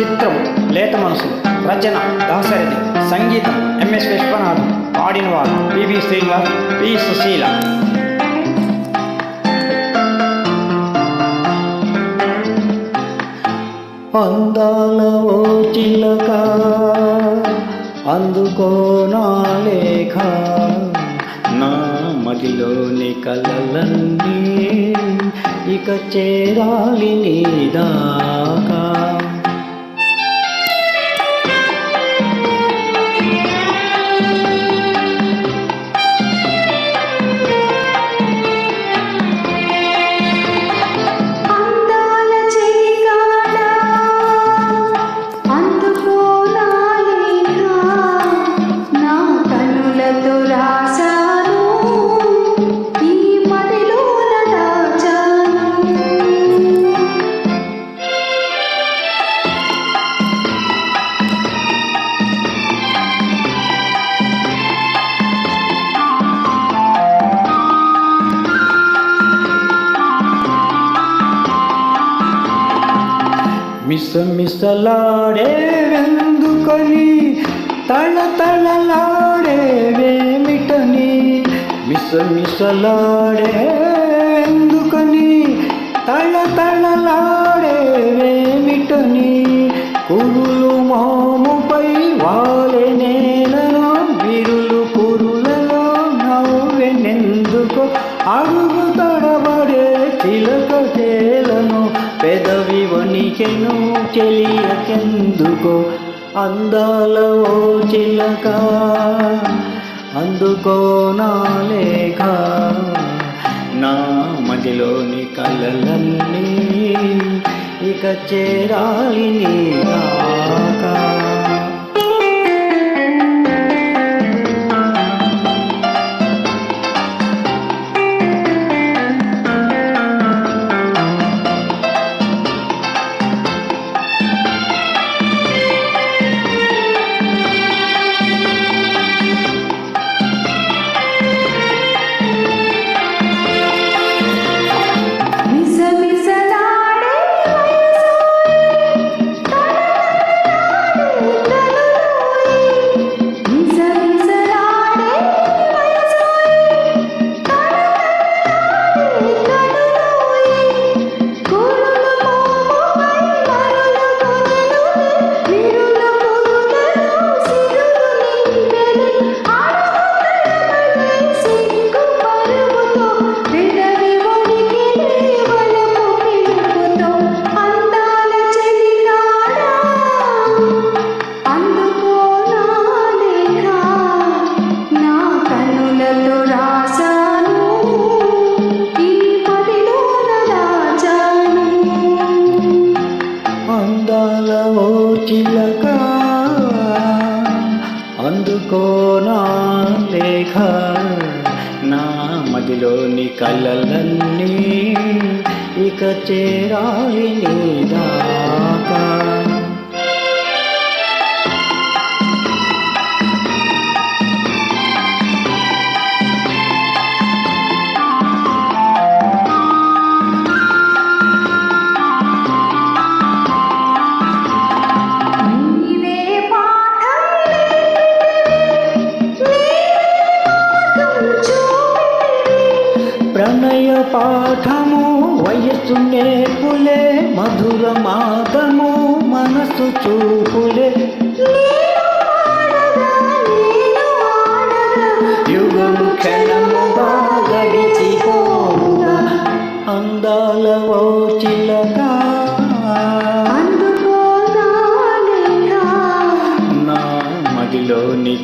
చిత్రం లేత మనసు రచన దాసరథి సంగీతం ఎంఎస్ విశ్వనాథం పాడిన వారు పివి శ్రీనివాస్ పి సుశీల. అందాల ఓ చిలక అందుకో నా లేఖ నా మదిలోని కలలన్నీ ఇక చేరాలి నీదాకా మిస మిసలాడే వెందుకని తళ తళలాడేవేమిటని? మిస మిసలాడే వెందుకని తళ తళలాడేవేమిటని? కురులు మోముపై వాలే నేలను బిరులు కురులలో నవ్వెనెందుకో? అడుగు తడబడే చిలకటే పెదవి వణికెను చెలియకెందుకో అందాల ఓ చిలక అందుకో నా లేఖ. నా మదిలోని కలలన్నీ ఇక చేరాలి నీగా రేఖ నా మదిలోని కళ్ళలన్నీ ఇక చేరాలి నీదా ప్రణయ పాఠము వయస్సు నేర్పులే మధుర మాదము మనసు చూపులే. యుగము క్షణముగా గడిచిపోగా అందాల ఓ చిలక నా మదిలోని